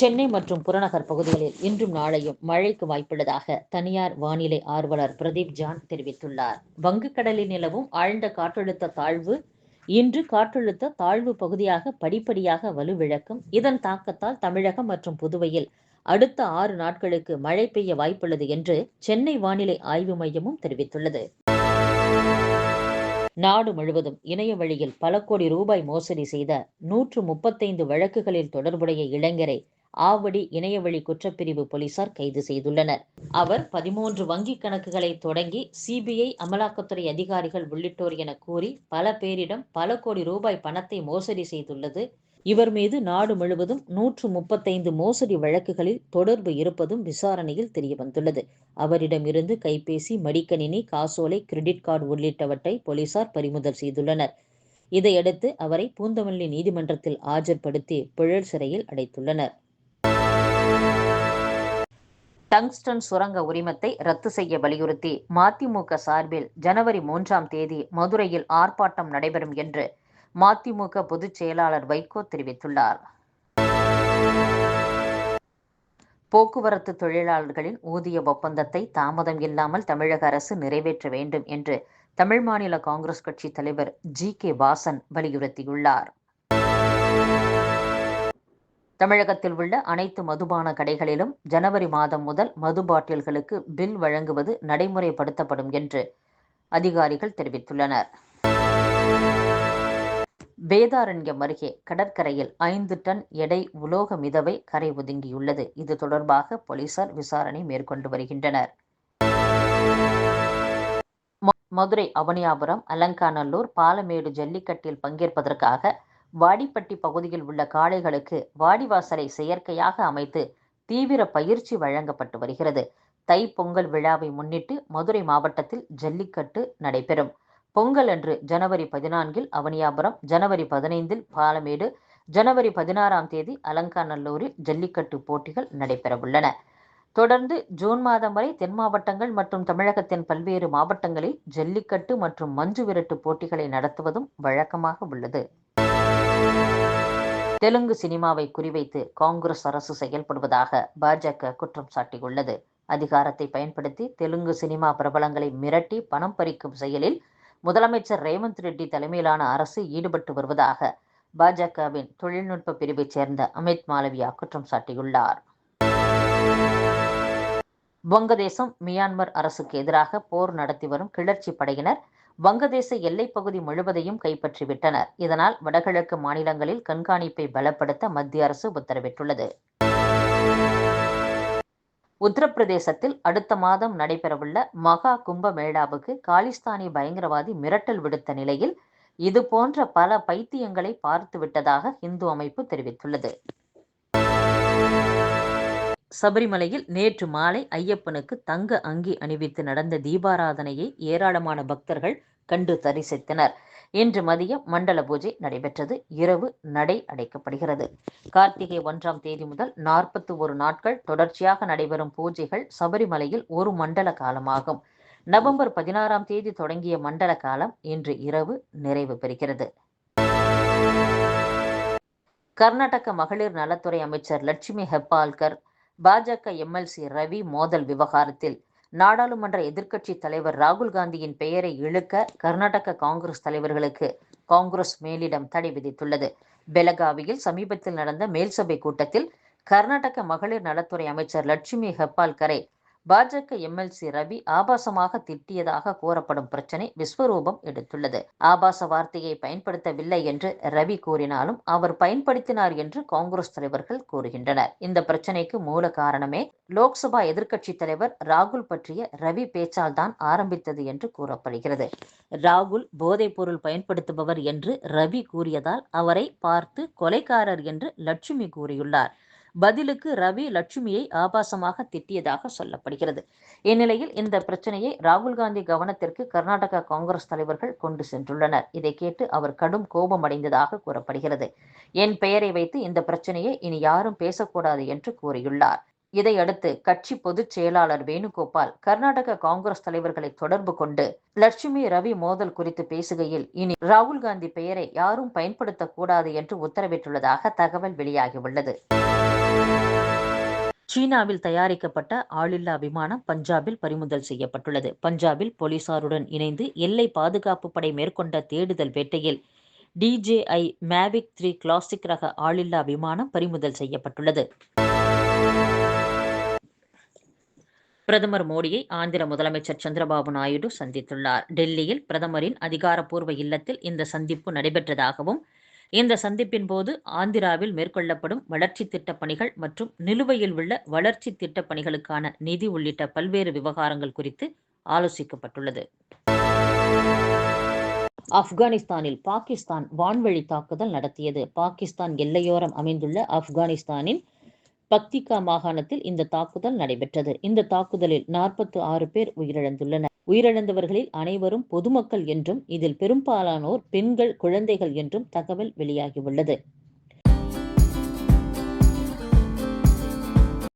சென்னை மற்றும் புறநகர் பகுதிகளில் இன்றும் நாளையும் மழைக்கு வாய்ப்புள்ளதாக தனியார் வானிலை ஆர்வலர் பிரதீப் ஜான் தெரிவித்துள்ளார். வங்கக்கடலில் நிலவும் ஆழ்ந்த காற்றழுத்த தாழ்வு இன்று காற்றழுத்த தாழ்வு பகுதியாக படிப்படியாக வலுவிழக்கும். இதன் தாக்கத்தால் தமிழகம் மற்றும் புதுவையில் அடுத்த ஆறு நாட்களுக்கு மழை பெய்ய வாய்ப்புள்ளது என்று சென்னை வானிலை ஆய்வு மையமும் தெரிவித்துள்ளது. நாடு முழுவதும் இணைய வழியில் பல கோடி ரூபாய் மோசடி செய்த நூற்று முப்பத்தைந்து வழக்குகளில் தொடர்புடைய இளைஞரை ஆவடி இணையவழி குற்றப்பிரிவு போலீசார் கைது செய்துள்ளனர். அவர் பதிமூன்று வங்கிக் கணக்குகளை தொடங்கி சிபிஐ அமலாக்கத்துறை அதிகாரிகள் உள்ளிட்டோர் என கூறி பல பேரிடம் பல கோடி ரூபாய் பணத்தை மோசடி செய்துள்ளது. இவர் மீது நாடு முழுவதும் நூற்று முப்பத்தைந்து மோசடி வழக்குகளில் தொடர்பு இருப்பதும் விசாரணையில் தெரியவந்துள்ளது. அவரிடமிருந்து கைபேசி மடிக்கணினி காசோலை கிரெடிட் கார்டு உள்ளிட்டவற்றை போலீசார் பறிமுதல் செய்துள்ளனர். இதையடுத்து அவரை பூந்தமல்லி நீதிமன்றத்தில் ஆஜர்படுத்தி புழல் சிறையில் அடைத்துள்ளனர். டங்ஸ்டன் சுரங்க உரிமத்தை ரத்து செய்ய வலியுறுத்தி மதிமுக சார்பில் ஜனவரி மூன்றாம் தேதி மதுரையில் ஆர்ப்பாட்டம் நடைபெறும் என்று மதிமுக பொதுச் செயலாளர் வைகோ தெரிவித்துள்ளார். போக்குவரத்து தொழிலாளர்களின் ஊதிய ஒப்பந்தத்தை தாமதம் இல்லாமல் தமிழக அரசு நிறைவேற்ற வேண்டும் என்று தமிழ் மாநில காங்கிரஸ் கட்சி தலைவர் ஜி கே வாசன் வலியுறுத்தியுள்ளார். தமிழகத்தில் உள்ள அனைத்து மதுபான கடைகளிலும் ஜனவரி மாதம் முதல் மது பாட்டில்களுக்கு பில் வழங்குவது நடைமுறைப்படுத்தப்படும் என்று அதிகாரிகள் தெரிவித்துள்ளனர். வேதாரண்யம் அருகே கடற்கரையில் ஐந்து டன் எடை உலோக மிதவை கரை ஒதுங்கியுள்ளது. இது தொடர்பாக போலீசார் விசாரணை மேற்கொண்டு வருகின்றனர். மதுரை அவனியாபுரம் அலங்காநல்லூர் பாலமேடு ஜல்லிக்கட்டில் பங்கேற்பதற்காக வாடிப்பட்டி பகுதியில் உள்ள காளைகளுக்கு வாடிவாசலை செயற்கையாக அமைத்து தீவிர பயிற்சி வழங்கப்பட்டு வருகிறது. தை பொங்கல் விழாவை முன்னிட்டு மதுரை மாவட்டத்தில் ஜல்லிக்கட்டு நடைபெறும். பொங்கல் அன்று ஜனவரி பதினான்கில் அவனியாபுரம் ஜனவரி பதினைந்தில் பாலமேடு ஜனவரி பதினாறாம் தேதி அலங்காநல்லூரில் ஜல்லிக்கட்டு போட்டிகள் நடைபெறவுள்ளன தொடர்ந்து ஜூன் மாதம் வரை தென் மாவட்டங்கள் மற்றும் தமிழகத்தின் பல்வேறு மாவட்டங்களில் ஜல்லிக்கட்டு மற்றும் மஞ்சு விரட்டு போட்டிகளை நடத்துவதும் வழக்கமாக உள்ளது. தெலுங்கு சினிமாவை குறிவைத்து காங்கிரஸ் அரசு செயல்படுவதாக பாஜக குற்றம் சாட்டியுள்ளது. அதிகாரத்தை பயன்படுத்தி தெலுங்கு சினிமா பிரபலங்களை மிரட்டி பணம் பறிக்கும் செயலில் முதலமைச்சர் ரேவந்த் ரெட்டி தலைமையிலான அரசு ஈடுபட்டு வருவதாக பாஜகவின் தொழில்நுட்ப பிரிவைச் சேர்ந்த அமித் மாலவியா குற்றம் சாட்டியுள்ளார். வங்கதேசம் மியான்மர் அரசுக்கு எதிராக போர் நடத்தி வரும் கிளர்ச்சி படையினர் வங்கதேச எல்லைப் பகுதி முழுவதையும் கைப்பற்றிவிட்டனர். இதனால் வடகிழக்கு மாநிலங்களில் கண்காணிப்பை பலப்படுத்த மத்திய அரசு உத்தரவிட்டுள்ளது. உத்தரப்பிரதேசத்தில் அடுத்த மாதம் நடைபெறவுள்ள மகா கும்ப மேளாவுக்கு காலிஸ்தானி பயங்கரவாதி மிரட்டல் விடுத்த நிலையில் இது போன்ற பல பைத்தியங்களை பார்த்து விட்டதாக இந்து அமைப்பு தெரிவித்துள்ளது. சபரிமலையில் நேற்று மாலை ஐயப்பனுக்கு தங்க அங்கி அணிவித்து நடந்த தீபாராதனையை ஏராளமான பக்தர்கள் கண்டு தரிசித்தனர். இன்று மதியம் மண்டல பூஜை நடைபெற்றது. இரவு நடை அடைக்கப்படுகிறது. கார்த்திகை ஒன்றாம் தேதி முதல் நாற்பத்தி ஒரு நாட்கள் தொடர்ச்சியாக நடைபெறும் பூஜைகள் சபரிமலையில் ஒரு மண்டல காலமாகும். நவம்பர் பதினாறாம் தேதி தொடங்கிய மண்டல காலம் இன்று இரவு நிறைவு பெறுகிறது. கர்நாடக மகளிர் நலத்துறை அமைச்சர் லட்சுமி ஹெப்பால்கர் பாஜக எம்எல்சி ரவி மோதல் விவகாரத்தில் நாடாளுமன்ற எதிர்க்கட்சி தலைவர் ராகுல் காந்தியின் பெயரை இழுக்க கர்நாடக காங்கிரஸ் தலைவர்களுக்கு காங்கிரஸ் மேலிடம் தடை விதித்துள்ளது. பெலகாவியில் சமீபத்தில் நடந்த மேல்சபை கூட்டத்தில் கர்நாடக மகளிர் நலத்துறை அமைச்சர் லட்சுமி ஹெப்பால்கரை பாஜக எம்எல்சி ரவி ஆபாசமாக திட்டியதாக கூறப்படும் பிரச்சனை விஸ்வரூபம் எடுத்துள்ளது. ஆபாச வார்த்தையை பயன்படுத்தவில்லை என்று ரவி கூறினாலும் அவர் பயன்படுத்தினார் என்று காங்கிரஸ் தலைவர்கள் கூறுகின்றனர். இந்த பிரச்சனைக்கு மூல காரணமே லோக்சபா எதிர்க்கட்சி தலைவர் ராகுல் பற்றிய ரவி பேச்சால் தான் ஆரம்பித்தது என்று கூறப்படுகிறது. ராகுல் போதைப் பொருள் பயன்படுத்துபவர் என்று ரவி கூறியதால் அவரை பார்த்து கொலைக்காரர் என்று லட்சுமி கூறியுள்ளார். பதிலுக்கு ரவி லட்சுமியை ஆபாசமாக திட்டியதாக சொல்லப்படுகிறது. இந்நிலையில் இந்த பிரச்சனையை ராகுல் காந்தி கவனத்திற்கு கர்நாடக காங்கிரஸ் தலைவர்கள் கொண்டு சென்றுள்ளனர். இதை கேட்டு அவர் கடும் கோபமடைந்ததாக கூறப்படுகிறது. என் பெயரை வைத்து இந்த பிரச்சனையை இனி யாரும் பேசக்கூடாது என்று கூறியுள்ளார். இதையடுத்து கட்சி பொதுச் செயலாளர் வேணுகோபால் கர்நாடக காங்கிரஸ் தலைவர்களை தொடர்பு கொண்டு லட்சுமி ரவி மோதல் குறித்து பேசுகையில் இனி ராகுல் காந்தி பெயரை யாரும் பயன்படுத்தக்கூடாது என்று உத்தரவிட்டுள்ளதாக தகவல் வெளியாகியுள்ளது. சீனாவில் தயாரிக்கப்பட்ட ஆளில்லா விமானம் பஞ்சாபில் பறிமுதல் செய்யப்பட்டுள்ளது. பஞ்சாபில் போலீசாருடன் இணைந்து எல்லை பாதுகாப்பு படை மேற்கொண்ட தேடுதல் வேட்டையில் டிஜேஐ மேவிக் த்ரீ கிளாசிக் ரக ஆளில்லா விமானம் பறிமுதல் செய்யப்பட்டுள்ளது. பிரதமர் மோடியை ஆந்திர முதலமைச்சர் சந்திரபாபு நாயுடு சந்தித்துள்ளார். டெல்லியில் பிரதமரின் அதிகாரப்பூர்வ இல்லத்தில் இந்த சந்திப்பு நடைபெற்றதாகவும் இந்த சந்திப்பின் போது ஆந்திராவில் மேற்கொள்ளப்படும் வளர்ச்சி திட்டப் பணிகள் மற்றும் நிலுவையில் உள்ள வளர்ச்சி திட்டப் பணிகளுக்கான நிதி உள்ளிட்ட பல்வேறு விவகாரங்கள் குறித்து ஆலோசிக்கப்பட்டுள்ளது. ஆப்கானிஸ்தானில் பாகிஸ்தான் வான்வழி தாக்குதல் நடத்தியது. பாகிஸ்தான் எல்லையோரம் அமைந்துள்ள ஆப்கானிஸ்தானின் பக்திகா மாகாணத்தில் இந்த தாக்குதல் நடைபெற்றது. இந்த தாக்குதலில் நாற்பத்தி ஆறு பேர் உயிரிழந்துள்ளனர். உயிரிழந்தவர்களில் அனைவரும் பொதுமக்கள் என்றும் இதில் பெரும்பாலானோர் பெண்கள் குழந்தைகள் என்றும் தகவல் வெளியாகியுள்ளது.